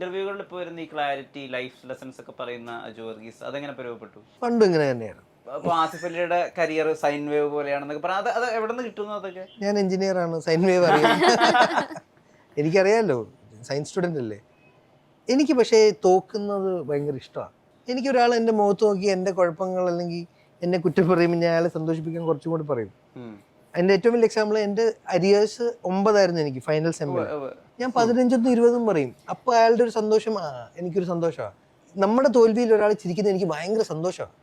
ഇന്റർവ്യൂകളിൽ ഇപ്പോൾ വരുന്ന ഈ ക്ലാരിറ്റി ലൈഫ് ലെസൺസ് ഒക്കെ പറയുന്ന അജു വർഗീസ് അതെങ്ങനെ പരിവപ്പെട്ടു പണ്ട് ഇങ്ങനെ തന്നെയാണ് അപ്പോൾ ആസിഫ് അലിയുടെ കരിയർ സൈൻ വേവ് പോലെയാണെന്നൊക്കെ പറയാം അത് അത് എവിടെ നിന്ന് കിട്ടുന്നു അതൊക്കെ? ഞാൻ എഞ്ചിനീയർ ആണ്. സൈൻ വേവ് അറിയാം. എനിക്കറിയാമല്ലോ സയൻസ് സ്റ്റുഡന്റ് അല്ലേ? എനിക്ക് പക്ഷേ തോക്കുന്നത് ഭയങ്കര ഇഷ്ടമാണ്. എനിക്കൊരാൾ എന്റെ മുഖത്ത് നോക്കി എന്റെ കുഴപ്പങ്ങൾ അല്ലെങ്കിൽ എന്നെ കുറ്റം പറയുമ്പോൾ ഞാൻ അയാളെ സന്തോഷിപ്പിക്കാൻ കുറച്ചും കൂടി പറയും. ഉം. അതിന്റെ ഏറ്റവും വലിയ എക്സാമ്പിൾ എന്റെ അരിയേഴ്സ് ഒമ്പതായിരുന്നു എനിക്ക് ഫൈനൽ സെമ്മിൽ. ഞാൻ പതിനഞ്ചും ഇരുപതും പറയും. അപ്പൊ അയാളുടെ ഒരു സന്തോഷം ആ എനിക്കൊരു സന്തോഷമാണ് നമ്മുടെ തോൽവിയിൽ ഒരാൾ ചിരിക്കുന്നത് എനിക്ക് ഭയങ്കര സന്തോഷമാണ്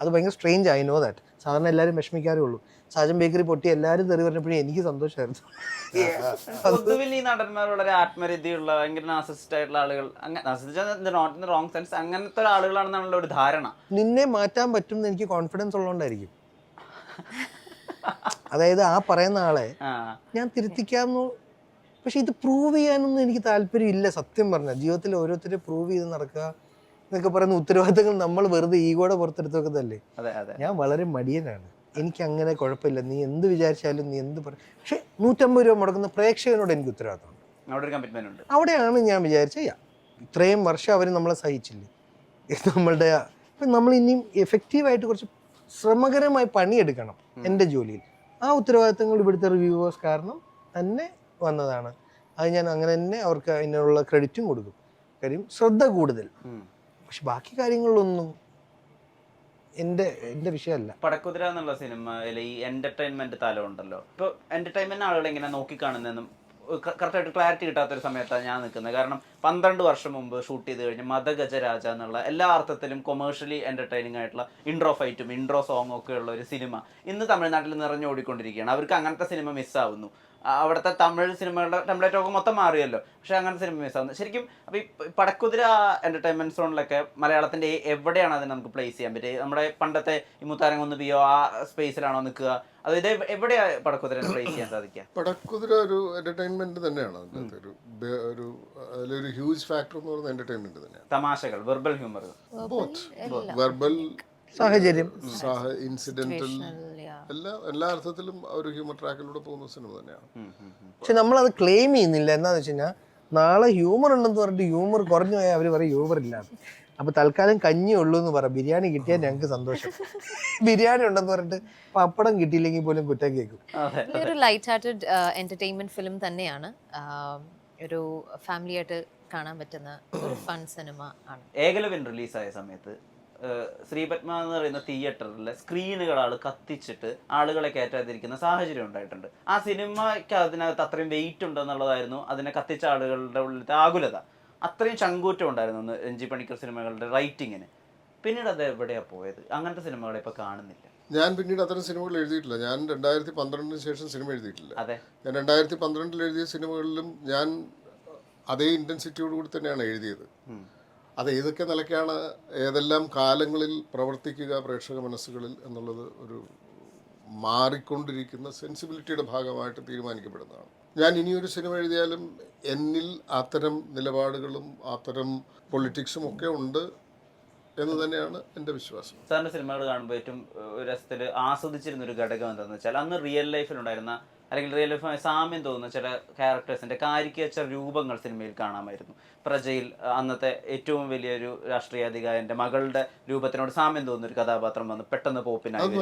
അത് ഭയങ്കര സ്ട്രേഞ്ച് ആയി നോ ദാറ്റ് സാധാരണ എല്ലാവരും വിഷമിക്കാറേ ഉള്ളൂ. സാജൻ ബേക്കറി പൊട്ടി എല്ലാവരും തെറി പറഞ്ഞപ്പോഴേ എനിക്ക് സന്തോഷമായിരുന്നു പൊതുവിൽ ഈ നടന്മാർ വളരെ ആത്മരതിയുള്ള ഭയങ്കര നാസിസ്റ്റ് ആയിട്ടുള്ള ആളുകൾ. നോട്ട് ഇൻ റോങ് സെൻസ് അങ്ങനത്തെ ഒരു ധാരണ. നിന്നെ മാറ്റാൻ പറ്റും എന്ന് എനിക്ക് കോൺഫിഡൻസ് ഉള്ളതുകൊണ്ടായിരിക്കും അതായത് ആ പറയുന്ന ആളെ ഞാൻ തിരുത്തിക്കാമെന്നു പക്ഷെ ഇത് പ്രൂവ് ചെയ്യാനൊന്നും എനിക്ക് താല്പര്യമില്ല സത്യം പറഞ്ഞാൽ ജീവിതത്തിൽ ഓരോരുത്തരെ പ്രൂവ് ചെയ്ത് നടക്കുക എന്നൊക്കെ പറയുന്ന ഉത്തരവാദിത്തങ്ങൾ നമ്മൾ വെറുതെ ഈഗോടെ പുറത്തെടുത്ത് വെക്കുന്നതല്ലേ ഞാൻ വളരെ മടിയനാണ്. എനിക്ക് അങ്ങനെ കുഴപ്പമില്ല. നീ എന്ത് വിചാരിച്ചാലും നീ എന്ത് പറ പക്ഷെ നൂറ്റമ്പത് രൂപ മുടക്കുന്ന പ്രേക്ഷകനോട് എനിക്ക് ഉത്തരവാദിത്തമുണ്ട്. അവിടെയാണ് ഞാൻ വിചാരിച്ച ഇത്രയും വർഷം അവർ നമ്മളെ സഹിച്ചില്ലേ? ഇത് നമ്മളുടെ ഇപ്പം നമ്മൾ ഇനിയും എഫക്റ്റീവായിട്ട് കുറച്ച് ശ്രമകരമായി പണിയെടുക്കണം എന്റെ ജോലിയിൽ. ആ ഉത്തരവാദിത്തങ്ങൾ ഇവിടുത്തെ റിവ്യൂവേഴ്സ് കാരണം തന്നെ വന്നതാണ്. അത് ഞാൻ അങ്ങനെ തന്നെ അവർക്ക് അതിനുള്ള ക്രെഡിറ്റും കൊടുക്കും. കാര്യം ശ്രദ്ധ കൂടുതൽ. പക്ഷെ ബാക്കി കാര്യങ്ങളിലൊന്നും എന്റെ എന്റെ വിഷയമല്ല. പടക്കുതിര എന്നുള്ള സിനിമയിൽ ഈ എന്റർടൈൻമെന്റ് തലം ഉണ്ടല്ലോ ഇപ്പൊ എന്റർടൈൻമെന്റ് ആളുകൾ എങ്ങനെ നോക്കിക്കാണുന്നതെന്നും കറക്റ്റായിട്ട് ക്ലാരിറ്റി കിട്ടാത്തൊരു സമയത്താണ് ഞാൻ നിൽക്കുന്നത്. കാരണം പന്ത്രണ്ട് വർഷം മുമ്പ് ഷൂട്ട് ചെയ്ത് കഴിഞ്ഞ് മതഗജരാജ എന്നുള്ള എല്ലാ അർത്ഥത്തിലും കൊമേഴ്ഷ്യലി എന്റർടൈനിങ് ആയിട്ടുള്ള ഇൻട്രോ ഫൈറ്റും ഇൻട്രോ സോങ്ങും ഒക്കെ ഉള്ള ഒരു സിനിമ ഇന്ന് തമിഴ്നാട്ടിൽ നിറഞ്ഞോടിക്കൊണ്ടിരിക്കുകയാണ്. അവർക്ക് അങ്ങനത്തെ സിനിമ മിസ്സാവുന്നു അവിടുത്തെ തമിഴ് സിനിമകളുടെ ടെംപ്ലേറ്റ് ഒക്കെ മൊത്തം മാറിയല്ലോ. പക്ഷെ അങ്ങനത്തെ സിനിമ മിസ്സാവുന്നു ശരിക്കും അപ്പോൾ ഈ പടക്കുതിര എന്റർടൈൻമെന്റ് സോണിലൊക്കെ മലയാളത്തിന്റെ എവിടെയാണ് അതിനെ നമുക്ക് പ്ലേസ് ചെയ്യാൻ പറ്റുക നമ്മുടെ പണ്ടത്തെ ഈ മുത്താരംകുന്ന് പിയോ ആ സ്പേസിലാണോ നിൽക്കുക? അത് ഇത് എവിടെയാണ് പടക്കുതിര പ്ലേസ് ചെയ്യാൻ സാധിക്കുക? പടക്കുതിര ഒരു എന്റർടൈൻമെന്റ് തന്നെയാണ് അതിന്റെ ഒരു ഒരു അതിലൊരു ഹ്യൂജ് ഫാക്ടർ എന്ന് പറയുന്നത് എന്റർടൈൻമെന്റ് തന്നെയാണ്. തമാശകൾ വെർബൽ ഹ്യൂമർ വെർബൽ സാഹചര്യം. ഇൻസിഡന്റൽ എല്ലാ എല്ലാ അർത്ഥത്തിലും ഒരു ഹ്യൂമർ ട്രാക്കിലൂടെ പോകുന്ന സിനിമ തന്നെയാണ്. പക്ഷെ അത് ക്ലെയിം ചെയ്യുന്നില്ല. എന്താന്ന് വെച്ച് കഴിഞ്ഞാൽ നാളെ ഹ്യൂമർ ഉണ്ടെന്ന് പറഞ്ഞിട്ട് ഹ്യൂമർ കുറഞ്ഞു പോയാൽ അവർ പറയും ഹ്യൂമർ ഇല്ല അപ്പൊ തൽക്കാലം കഞ്ഞി ഉള്ളൂ എന്ന് പറ. ബിരിയാണി കിട്ടിയാൽ ഞങ്ങൾക്ക് സന്തോഷം. ബിരിയാണി ഉണ്ടെന്ന് പറഞ്ഞിട്ട് പപ്പടം കിട്ടിയില്ലെങ്കിൽ പോലും കുറ്റം കേൾക്കും. ഒരു ലൈറ്റ് ഹാർട്ടഡ് എന്റർടൈൻമെന്റ് ഫിലിം തന്നെയാണ്. ഒരു ഫാമിലി ആയിട്ട് കാണാൻ പറ്റുന്ന ഒരു ഫൺ സിനിമ ആണ്. ഏകലവൻ റിലീസായ സമയത്ത് ശ്രീപത്മ എന്ന് പറയുന്ന തിയേറ്ററിലെ സ്ക്രീനുകൾ ആൾ കത്തിച്ചിട്ട് ആളുകളെ കയറ്റാതിരിക്കുന്ന സാഹചര്യം ഉണ്ടായിട്ടുണ്ട്. ആ സിനിമയ്ക്ക് അതിനകത്ത് അത്രയും വെയിറ്റ് ഉണ്ടെന്നുള്ളതായിരുന്നു അതിനെ കത്തിച്ച ആളുകളുടെ ഉള്ളിലത്തെ ആകുലത. അത്രയും ചങ്കൂറ്റം ഉണ്ടായിരുന്നു അന്ന് രഞ്ജി പണിക്കർ സിനിമകളുടെ റൈറ്റിങ്ങിന് പിന്നീട് അത് എവിടെയാണ് പോയത്? അങ്ങനത്തെ സിനിമകളെ ഇപ്പൊ കാണുന്നില്ല. ഞാൻ പിന്നീട് അത്തരം സിനിമകൾ എഴുതിയിട്ടില്ല. ഞാൻ രണ്ടായിരത്തി പന്ത്രണ്ടിന് ശേഷം സിനിമ എഴുതിയിട്ടില്ല. ഞാൻ രണ്ടായിരത്തി പന്ത്രണ്ടിൽ എഴുതിയ സിനിമകളിലും ഞാൻ അതേ ഇന്റൻസിറ്റിയോടുകൂടി തന്നെയാണ് എഴുതിയത്. അത് ഏതൊക്കെ നിലയ്ക്കാണ് ഏതെല്ലാം കാലങ്ങളിൽ പ്രവർത്തിക്കുക പ്രേക്ഷക മനസ്സുകളിൽ എന്നുള്ളത് ഒരു മാറിക്കൊണ്ടിരിക്കുന്ന സെൻസിബിലിറ്റിയുടെ ഭാഗമായിട്ട് തീരുമാനിക്കപ്പെടുന്നതാണ്. ഞാൻ ഇനിയൊരു സിനിമ എഴുതിയാലും എന്നിൽ അത്തരം നിലപാടുകളും അത്തരം പൊളിറ്റിക്സും ഒക്കെ ഉണ്ട് എന്ന് തന്നെയാണ് എന്റെ വിശ്വാസം. സാറിന്റെ സിനിമകൾ കാണുമ്പോൾ ഏറ്റവും ഒരു രസത്തിൽ ആസ്വദിച്ചിരുന്ന ഒരു ഘടകം എന്താണെന്ന് വെച്ചാൽ അന്ന് റിയൽ ലൈഫിൽ ഉണ്ടായിരുന്ന അല്ലെങ്കിൽ റിയൽ ലൈഫ് സാമ്യം തോന്നുന്ന ചില ക്യാരക്ടേഴ്സിന്റെ കാരിക്കേച്ചർ രൂപങ്ങൾ സിനിമയിൽ കാണാമായിരുന്നു. പ്രജയിൽ അന്നത്തെ ഏറ്റവും വലിയൊരു രാഷ്ട്രീയാധികാരന്റെ മകളുടെ രൂപത്തിനോട് സാമ്യം തോന്നുന്ന ഒരു കഥാപാത്രം വന്ന് പെട്ടെന്ന് പോപ്പിനായി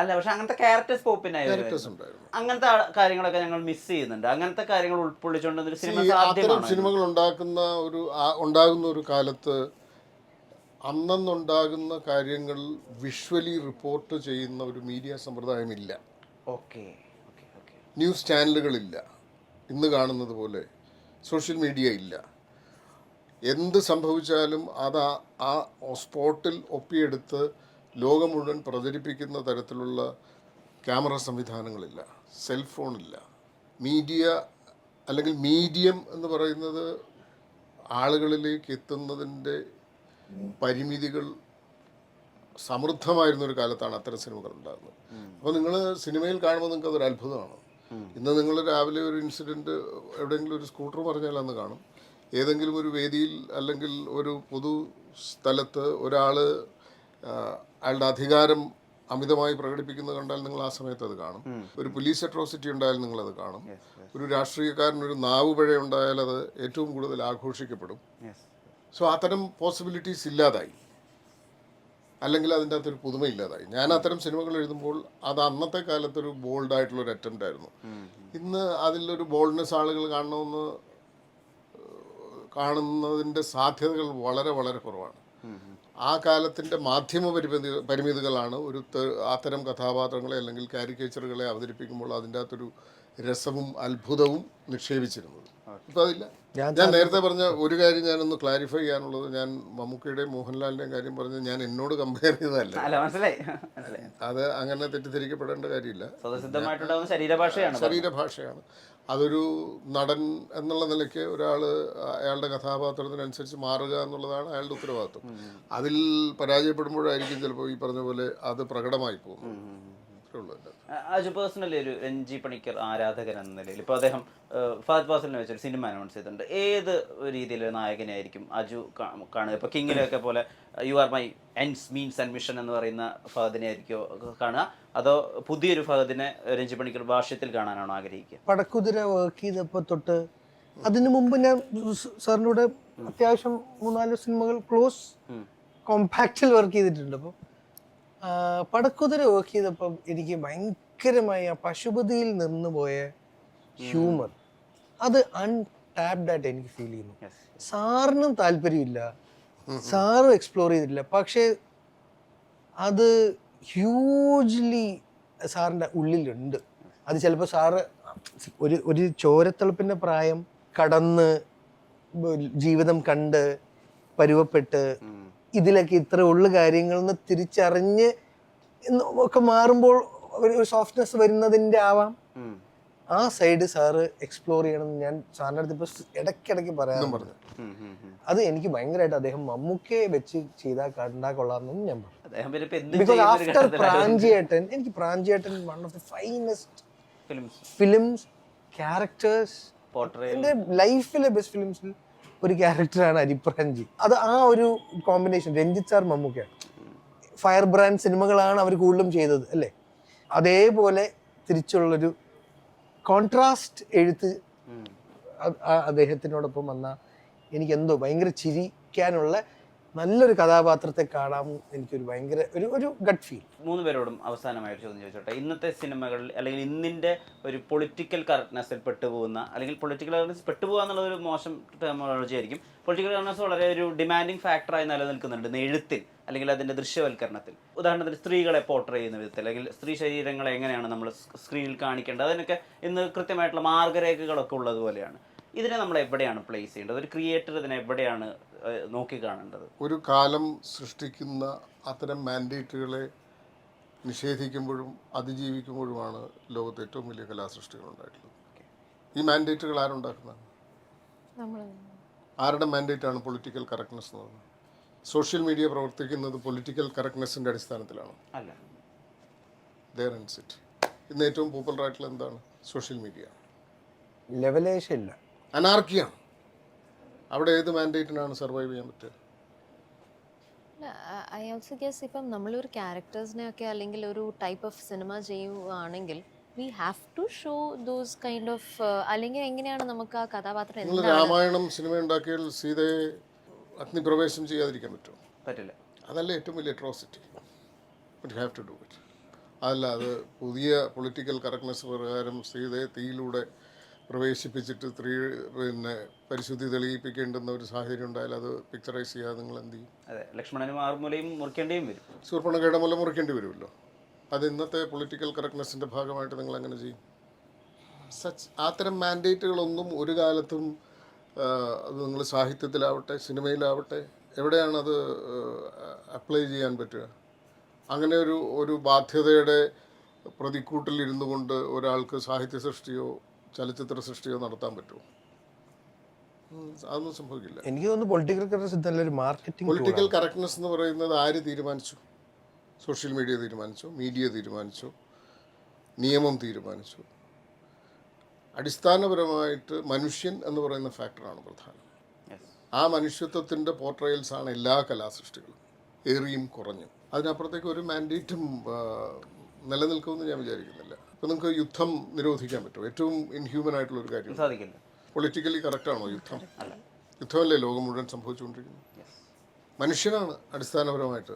അല്ല പക്ഷെ അങ്ങനത്തെ ക്യാരക്ടേഴ്സ് പോപ്പിനായി അങ്ങനത്തെ കാര്യങ്ങളൊക്കെ ഞങ്ങൾ മിസ് ചെയ്യുന്നുണ്ട്. അങ്ങനത്തെ കാര്യങ്ങൾ ഉൾക്കൊള്ളിച്ചുകൊണ്ട് ഒരു സിനിമ സാധ്യമാണ് സിനിമകൾ ഉണ്ടാക്കുന്ന ഒരു ഉണ്ടാകുന്ന ഒരു കാലത്ത് അന്നന്നുണ്ടാകുന്ന കാര്യങ്ങൾ വിഷ്വലി റിപ്പോർട്ട് ചെയ്യുന്ന ഒരു മീഡിയ സമ്പ്രദായമില്ല. ന്യൂസ് ചാനലുകളില്ല. ഇന്ന് കാണുന്നത് പോലെ സോഷ്യൽ മീഡിയ ഇല്ല. എന്ത് സംഭവിച്ചാലും അത് ആ സ്പോട്ടിൽ ഒപ്പിയെടുത്ത് ലോകം മുഴുവൻ പ്രചരിപ്പിക്കുന്ന തരത്തിലുള്ള ക്യാമറ സംവിധാനങ്ങളില്ല. സെൽഫോണില്ല. മീഡിയ അല്ലെങ്കിൽ മീഡിയം എന്ന് പറയുന്നത് ആളുകളിലേക്ക് എത്തുന്നതിന്റെ പരിമിതികൾ സമൃദ്ധമായിരുന്ന ഒരു കാലത്താണ് അത്തരം സിനിമകൾ ഉണ്ടാകുന്നത് അപ്പോൾ നിങ്ങൾ സിനിമയിൽ കാണുമ്പോൾ നിങ്ങൾക്ക് അതൊരു അത്ഭുതമാണ്. ഇന്ന് നിങ്ങൾ രാവിലെ ഒരു ഇൻസിഡന്റ് എവിടെയെങ്കിലും ഒരു സ്കൂട്ടർ പറഞ്ഞാൽ അന്ന് കാണും. ഏതെങ്കിലും ഒരു വേദിയിൽ അല്ലെങ്കിൽ ഒരു പൊതു സ്ഥലത്ത് ഒരാൾ അയാളുടെ അധികാരം അമിതമായി പ്രകടിപ്പിക്കുന്നത് കണ്ടാൽ നിങ്ങൾ ആ സമയത്ത് അത് കാണും. ഒരു പോലീസ് അട്രോസിറ്റി ഉണ്ടായാലും നിങ്ങൾ അത് കാണും. ഒരു രാഷ്ട്രീയക്കാരൻ ഒരു നാവ് പിഴ ഉണ്ടായാൽ അത് ഏറ്റവും കൂടുതൽ ആഘോഷിക്കപ്പെടും. സോ അത്തരം പോസിബിലിറ്റീസ് ഇല്ലാതായി. അല്ലെങ്കിൽ അതിന്റെ അകത്തൊരു പുതുമ ഇല്ലാതായി ഞാൻ അത്തരം സിനിമകൾ എഴുതുമ്പോൾ അത് അന്നത്തെ കാലത്തൊരു ബോൾഡ് ആയിട്ടുള്ള ഒരു അറ്റംപ്റ്റ് ആയിരുന്നു. ഇന്ന് അതിലൊരു ബോൾഡ്നെസ് ആളുകൾ കാണണമെന്ന് കാണുന്നതിന്റെ സാധ്യതകൾ വളരെ വളരെ കുറവാണ്. ആ കാലത്തിന്റെ മാധ്യമ പരിമിതി പരിമിതികളാണ് ഒരു അത്തരം കഥാപാത്രങ്ങളെ അല്ലെങ്കിൽ കാരിക്കേച്ചറുകളെ അവതരിപ്പിക്കുമ്പോൾ അതിന്റെ അകത്തൊരു രസവും അത്ഭുതവും നിക്ഷേപിച്ചിരുന്നത്. ഇപ്പം അതില്ല. ഞാൻ ഞാൻ നേരത്തെ പറഞ്ഞ ഒരു കാര്യം ഞാനൊന്ന് ക്ലാരിഫൈ ചെയ്യാനുള്ളത് ഞാൻ മമ്മൂക്കയുടെയും മോഹൻലാലിന്റെയും കാര്യം പറഞ്ഞ് ഞാൻ എന്നോട് കമ്പയർ ചെയ്തതല്ല. അത് അങ്ങനെ തെറ്റിദ്ധരിക്കപ്പെടേണ്ട കാര്യമില്ല. ശരീരഭാഷയാണ് ശരീരഭാഷയാണ്. അതൊരു നടൻ എന്നുള്ള നിലയ്ക്ക് ഒരാൾ അയാളുടെ കഥാപാത്രത്തിനനുസരിച്ച് മാറുക എന്നുള്ളതാണ് അയാളുടെ ഉത്തരവാദിത്വം. അതിൽ പരാജയപ്പെടുമ്പോഴായിരിക്കും ചിലപ്പോൾ ഈ പറഞ്ഞ പോലെ അത് പ്രകടമായി പോകുന്നത് അത്രേ ഉള്ളൂ എന്റെ അ- അജു പേഴ്സണലി ഒരു രഞ്ജി പണിക്കർ ആരാധകൻ എന്ന നിലയിൽ ഇപ്പോൾ അദ്ദേഹം ഫഹദ് ഫാസിലിനെ വെച്ചൊരു സിനിമ അനൗൺസ് ചെയ്തിട്ടുണ്ട്. ഏത് രീതിയിലൊരു നായകനായിരിക്കും അജു കാണുക? ഇപ്പോൾ കിങ്ങിലൊക്കെ പോലെ you are my ends means and mission എന്ന് പറയുന്ന ഫഹദിനെ ആയിരിക്കുമോ കാണുക? അതോ പുതിയൊരു ഫഹദിനെ രഞ്ജി പണിക്കർ ഭാഷ്യത്തിൽ കാണാനാണോ ആഗ്രഹിക്കുക? പടക്കുതിര വർക്ക് ചെയ്തപ്പോൾ തൊട്ട് അതിനു മുമ്പ് ഞാൻ സാറിനോട് അത്യാവശ്യം മൂന്നാൽ സിനിമകൾ ക്ലോസ് കോമ്പാക്റ്റിൽ വർക്ക് ചെയ്തിട്ടുണ്ട്. അപ്പോൾ പടക്കുതിര വർക്ക് ചെയ്തപ്പോൾ എനിക്ക് ഭയങ്കരമായി ആ പശുപതിയിൽ നിന്ന് പോയ ഹ്യൂമർ. അത് അൺടാപ്ഡ് ആയിട്ട് എനിക്ക് ഫീൽ ചെയ്യുന്നു. സാറിനും താല്പര്യമില്ല. സാറും എക്സ്പ്ലോർ ചെയ്തിട്ടില്ല. പക്ഷേ അത് ഹ്യൂജ്ലി സാറിന്റെ ഉള്ളിലുണ്ട്. അത് ചിലപ്പോൾ സാറ് ഒരു ഒരു ചോരത്തിളപ്പിന്റെ പ്രായം കടന്ന് ജീവിതം കണ്ട് പരുവപ്പെട്ട് ഇതിലൊക്കെ ഇത്ര ഉള്ള കാര്യങ്ങളെന്ന് തിരിച്ചറിഞ്ഞ് ഒക്കെ മാറുമ്പോൾ ഒരു സോഫ്റ്റ്നെസ് വരുന്നതിന്റെ ആവാം. ആ സൈഡ് സാറ് എക്സ്പ്ലോർ ചെയ്യണം ഞാൻ സാറിന്റെ അടുത്ത് ഇപ്പൊ ഇടയ്ക്കിടയ്ക്ക് പറയാൻ പറഞ്ഞു അത് എനിക്ക് ഭയങ്കരമായിട്ട് അദ്ദേഹം മമ്മൂക്കയെ വെച്ച് ചെയ്താൽ കണ്ടാക്കൊള്ളാമെന്നും ഞാൻ പറഞ്ഞു. ബിക്കോസ് ആഫ്റ്റർ പ്രാഞ്ചിയേട്ടൻ എനിക്ക് Pranchiyettan one of the finest films characters എന്റെ എന്റെ ലൈഫിലെ ബെസ്റ്റ് ഫിലിംസിൽ ഒരു ക്യാരക്ടറാണ് അരിപ്രാഞ്ചി. അത് ആ ഒരു കോമ്പിനേഷൻ രഞ്ജിത്ത് സാർ മമ്മൂക്കയാണ്. ഫയർ ബ്രാൻഡ് സിനിമകളാണ് അവർ കൂടുതലും ചെയ്തത് അല്ലേ? അതേപോലെ തിരിച്ചുള്ളൊരു കോൺട്രാസ്റ്റ് എഴുത്ത് അദ്ദേഹത്തിനോടൊപ്പം വന്ന എനിക്ക് എന്തോ ഭയങ്കര ചിരിക്കാനുള്ള നല്ലൊരു കഥാപാത്രത്തെ കാണാൻ എനിക്കൊരു ഭയങ്കര ഒരു ഒരു ഗഡ് ഫീൽ മൂന്ന് പേരോടും അവസാനമായിട്ട് ചോദ്യം ചോദിച്ചോട്ടെ. ഇന്നത്തെ സിനിമകളിൽ അല്ലെങ്കിൽ ഇന്നിന്റെ ഒരു പൊളിറ്റിക്കൽ കറക്റ്റ്നെസ്സിൽ പെട്ടുപോകുന്ന അല്ലെങ്കിൽ പൊളിറ്റിക്കൽ കറക്റ്റ്നസ് പെട്ടുപോകുക എന്നുള്ളൊരു ഒരു മോശം ടെർമോളജി ആയിരിക്കും. പൊളിറ്റിക്കൽ കറക്റ്റ്നസ് വളരെ ഒരു ഡിമാൻഡിങ് ഫാക്ടറായി നിലനിൽക്കുന്നുണ്ട് എഴുത്തിൽ. അല്ലെങ്കിൽ അതിന്റെ ദൃശ്യവൽക്കരണത്തിൽ. ഉദാഹരണത്തിന് സ്ത്രീകളെ പോർട്ട് ചെയ്യുന്ന വിധത്തിൽ അല്ലെങ്കിൽ സ്ത്രീ ശരീരങ്ങളെ എങ്ങനെയാണ് നമ്മൾ സ്ക്രീനിൽ കാണിക്കേണ്ടത്? അതിനൊക്കെ ഇന്ന് കൃത്യമായിട്ടുള്ള മാർഗരേഖകളൊക്കെ ഉള്ളതുപോലെയാണ്. ഇതിനെ നമ്മൾ എവിടെയാണ് പ്ലേസ് ചെയ്യേണ്ടത്? ഒരു ക്രിയേറ്റർ ഇതിനെ എവിടെയാണ് നോക്കി കാണേണ്ടത്? ഒരു കാലം സൃഷ്ടിക്കുന്ന അത്തരം മാൻഡേറ്റുകളെ നിഷേധിക്കുമ്പോഴും അതിജീവിക്കുമ്പോഴുമാണ് ലോകത്ത് ഏറ്റവും വലിയ കലാസൃഷ്ടികൾ ഉണ്ടായിട്ടുള്ളത്. ഈ മാൻഡേറ്റുകൾ ആരുണ്ടാക്കുന്നതാണ് നമ്മൾ ആരുടെ മാൻഡേറ്റാണ് ആണ് പൊളിറ്റിക്കൽ കറക്റ്റ്നെസ് എന്ന് പറയുന്നത്? സോഷ്യൽ മീഡിയ പ്രവർത്തിക്കുന്നത് പൊളിറ്റിക്കൽ കറക്റ്റ്നെസ്സിന്റെ അടിസ്ഥാനത്തിലാണ്. അല്ല. ദർ ആൻഡ് ഇറ്റ് ഇന്ന് ഏറ്റവും പോപ്പുലർ ആയിട്ടുള്ള എന്താണ്? Social media. ലെവലേഷൻ ഇല്ല. അനാർക്കിയാണ് അവിടെ ഏത് മാൻഡേറ്റിനാണ് സർവൈവ് ചെയ്യാൻ പറ്റുക ഐ ഓൾസോ ഗസ് ഇപ്പം നമ്മളൊരു ക്യാരക്ടേഴ്സിനെ ഒക്കെ അല്ലെങ്കിൽ ഒരു ടൈപ്പ് ഓഫ് സിനിമ ചെയ്യുവാണെങ്കിൽ we have to show those kind of അല്ലെങ്കിൽ എങ്ങനെയാണ് നമുക്ക് ആ കഥാപാത്രം രാമായണം സിനിമ ഉണ്ടാക്കിയാൽ സീതയെ അഗ്നിപ്രവേശം ചെയ്യാതിരിക്കാൻ പറ്റുമോ? പറ്റില്ല. അതല്ല ഏറ്റവും വലിയ atrocity but have to do it അതല്ല അത് പുതിയ പൊളിറ്റിക്കൽ കറക്റ്റ്നെസ് പ്രകാരം സ്ത്രീതെ തീയിലൂടെ പ്രവേശിപ്പിച്ചിട്ട് സ്ത്രീ പിന്നെ പരിശുദ്ധി തെളിയിപ്പിക്കേണ്ടുന്ന ഒരു സാഹചര്യം ഉണ്ടായാൽ അത് പിക്ചറൈസ് ചെയ്യാതെ നിങ്ങൾ എന്ത് ചെയ്യും? അതെ ലക്ഷ്മണനും ആറുമൂലയും മുറിക്കേണ്ടിയും വരും. ശൂർപ്പണകയുടെ മുല മുറിക്കേണ്ടി വരുമല്ലോ? അത് ഇന്നത്തെ പൊളിറ്റിക്കൽ കറക്റ്റ്നെസ്സിന്റെ ഭാഗമായിട്ട് നിങ്ങൾ അങ്ങനെ ചെയ്യും? സച്ച് അത്തരം മാൻഡേറ്റുകളൊന്നും ഒരു കാലത്തും അത് നിങ്ങൾ സാഹിത്യത്തിലാവട്ടെ സിനിമയിലാവട്ടെ എവിടെയാണ് അത് അപ്ലൈ ചെയ്യാൻ പറ്റുക? അങ്ങനെ ഒരു ഒരു ബാധ്യതയുടെ പ്രതിക്കൂട്ടിൽ ഇരുന്നു കൊണ്ട് ഒരാൾക്ക് സാഹിത്യ സൃഷ്ടിയോ ചലച്ചിത്ര സൃഷ്ടിയോ നടത്താൻ പറ്റുമോ? അതൊന്നും സംഭവിക്കില്ല. എനിക്ക് തോന്നുന്നു പൊളിറ്റിക്കൽ കറക്റ്റ്നസ് ഒരു മാർക്കറ്റിംഗ് പൊളിറ്റിക്കൽ കറക്റ്റ്നെസ് എന്ന് പറയുന്നത് ആര് തീരുമാനിച്ചു? സോഷ്യൽ മീഡിയ തീരുമാനിച്ചു മീഡിയ തീരുമാനിച്ചു നിയമം തീരുമാനിച്ചു. അടിസ്ഥാനപരമായിട്ട് മനുഷ്യൻ എന്ന് പറയുന്ന ഫാക്ടറാണ് പ്രധാനം. ആ മനുഷ്യത്വത്തിന്റെ പോർട്രയൽസാണ് എല്ലാ കലാസൃഷ്ടികളും. ഏറിയും കുറഞ്ഞും. അതിനപ്പുറത്തേക്ക് ഒരു മാൻഡേറ്റും നിലനിൽക്കുമെന്ന് ഞാൻ വിചാരിക്കുന്നില്ല. ഇപ്പം നിങ്ങൾക്ക് യുദ്ധം നിരോധിക്കാൻ പറ്റും ഏറ്റവും ഇൻഹ്യൂമൻ ആയിട്ടുള്ള ഒരു കാര്യം. സാധിക്കില്ല. പൊളിറ്റിക്കലി കറക്റ്റാണോ യുദ്ധം? യുദ്ധമല്ലേ ലോകം മുഴുവൻ സംഭവിച്ചുകൊണ്ടിരിക്കുന്നത്? മനുഷ്യനാണ് അടിസ്ഥാനപരമായിട്ട്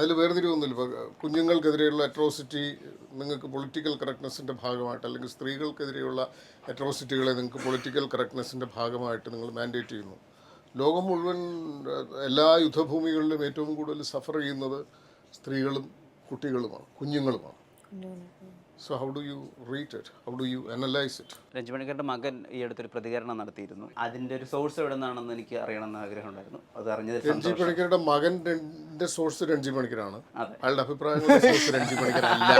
അതിൽ വേർതിരിവൊന്നുമില്ല. ഇപ്പോൾ കുഞ്ഞുങ്ങൾക്കെതിരെയുള്ള അട്രോസിറ്റി നിങ്ങൾക്ക് പൊളിറ്റിക്കൽ കറക്റ്റ്നെസ്സിന്റെ ഭാഗമായിട്ട് അല്ലെങ്കിൽ സ്ത്രീകൾക്കെതിരെയുള്ള അട്രോസിറ്റികളെ നിങ്ങൾക്ക് പൊളിറ്റിക്കൽ കറക്റ്റ്നെസ്സിന്റെ ഭാഗമായിട്ട് നിങ്ങൾ മാൻഡേറ്റ് ചെയ്യുന്നു. ലോകം മുഴുവൻ എല്ലാ യുദ്ധഭൂമികളിലും ഏറ്റവും കൂടുതൽ സഫർ ചെയ്യുന്നത് സ്ത്രീകളും കുട്ടികളുമാണ് കുഞ്ഞുങ്ങളുമാണ്. So how do you treat it how do you analyse it രഞ്ജുമണിക്കരുടെ മകൻ ഈ അടുത്തൊരു പ്രതികരണം നടത്തിയിരുന്നു. അതിന്റെ ഒരു സോഴ്സ് എവിടെ നിന്നാണെന്ന് എനിക്ക് അറിയണമെന്ന് ആഗ്രഹം ഉണ്ടായിരുന്നു അത് അറിഞ്ഞത് രഞ്ജി പണിക്കരുടെ മകന്റെ സോഴ്സ് രഞ്ജി പണിക്കരാണ് അതെ. അയാളുടെ അഭിപ്രായങ്ങളുടെ സോഴ്സ് രഞ്ജി പണിക്കരല്ല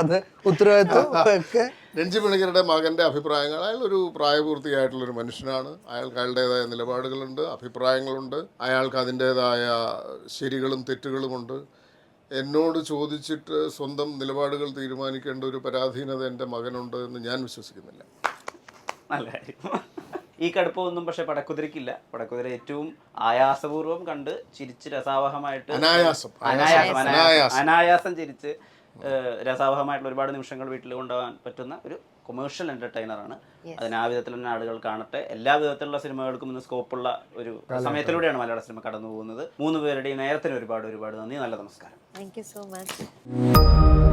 അത് ഉത്തരവാദിത്വം ഒക്കെ. രഞ്ജി പണിക്കരുടെ മകന്റെ അഭിപ്രായങ്ങൾ അയാൾ ഒരു പ്രായപൂർത്തിയായിട്ടുള്ളൊരു മനുഷ്യനാണ്. അയാൾക്ക് അയാളുടേതായ നിലപാടുകളുണ്ട് അഭിപ്രായങ്ങളുണ്ട്. അയാൾക്ക് അതിന്റേതായ ശരികളും തെറ്റുകളുമുണ്ട്. എന്നോട് ചോദിച്ചിട്ട് സ്വന്തം നിലപാടുകൾ തീരുമാനിക്കേണ്ട ഒരു പരാധീനത എന്റെ മകനുണ്ട് എന്ന് ഞാൻ വിശ്വസിക്കുന്നില്ല. നല്ല കാര്യം. ഈ കടുപ്പമൊന്നും പക്ഷെ പടക്കുതിരക്കില്ല. പടക്കുതിര ഏറ്റവും ആയാസപൂർവം കണ്ട് ചിരിച്ച് രസാവഹമായിട്ട് അനായാസം അനായാസം അനായാസം അനായാസം അനായാസം. ചിരിച്ച് രസാവഹമായിട്ടുള്ള ഒരുപാട് നിമിഷങ്ങൾ വീട്ടിൽ കൊണ്ടുപോകാൻ പറ്റുന്ന ഒരു കൊമേഴ്ഷ്യൽ എന്റർടൈനറാണ് അതിന് ആ വിധത്തിൽ തന്നെ ആളുകൾ കാണട്ടെ. എല്ലാ വിധത്തിലുള്ള സിനിമകൾക്കും ഇന്ന് സ്കോപ്പുള്ള ഒരു സമയത്തിലൂടെയാണ് മലയാള സിനിമ കടന്നു പോകുന്നത് മൂന്ന് പേരുടെയും നേരത്തിന് ഒരുപാട് ഒരുപാട് നന്ദി. നല്ല നമസ്കാരം. Thank you so much